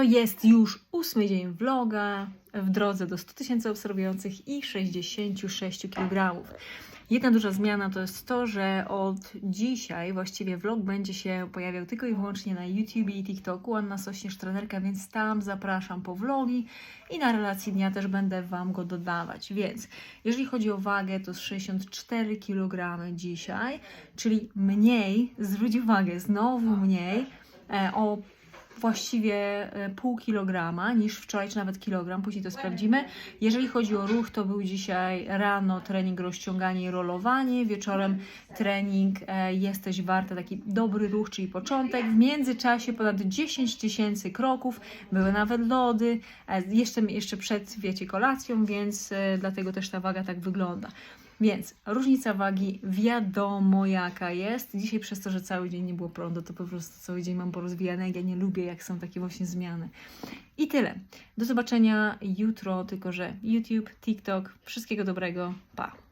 To jest już ósmy dzień vloga w drodze do 100 tysięcy obserwujących i 66 kg. Jedna duża zmiana to jest to, że od dzisiaj właściwie vlog będzie się pojawiał tylko i wyłącznie na YouTube i TikToku. Anna Sośnierz, trenerka, więc tam zapraszam po vlogi i na relacji dnia też będę Wam go dodawać. Więc jeżeli chodzi o wagę, to z 64 kg dzisiaj, czyli mniej, zwróć uwagę, znowu mniej, e, o właściwie e, pół kilograma niż wczoraj, czy nawet kilogram, później to sprawdzimy. Jeżeli chodzi o ruch, to był dzisiaj rano trening rozciąganie i rolowanie, wieczorem trening e, jesteś warta, taki dobry ruch, czyli początek. W międzyczasie ponad 10 tysięcy kroków, były nawet lody, e, jeszcze, jeszcze przed, wiecie, kolacją, więc dlatego też ta waga tak wygląda. Więc różnica wagi wiadomo jaka jest. Dzisiaj przez to, że cały dzień nie było prądu, to po prostu cały dzień mam porozwijane. Ja nie lubię, jak są takie właśnie zmiany. I tyle. Do zobaczenia jutro, tylko że YouTube, TikTok. Wszystkiego dobrego. Pa!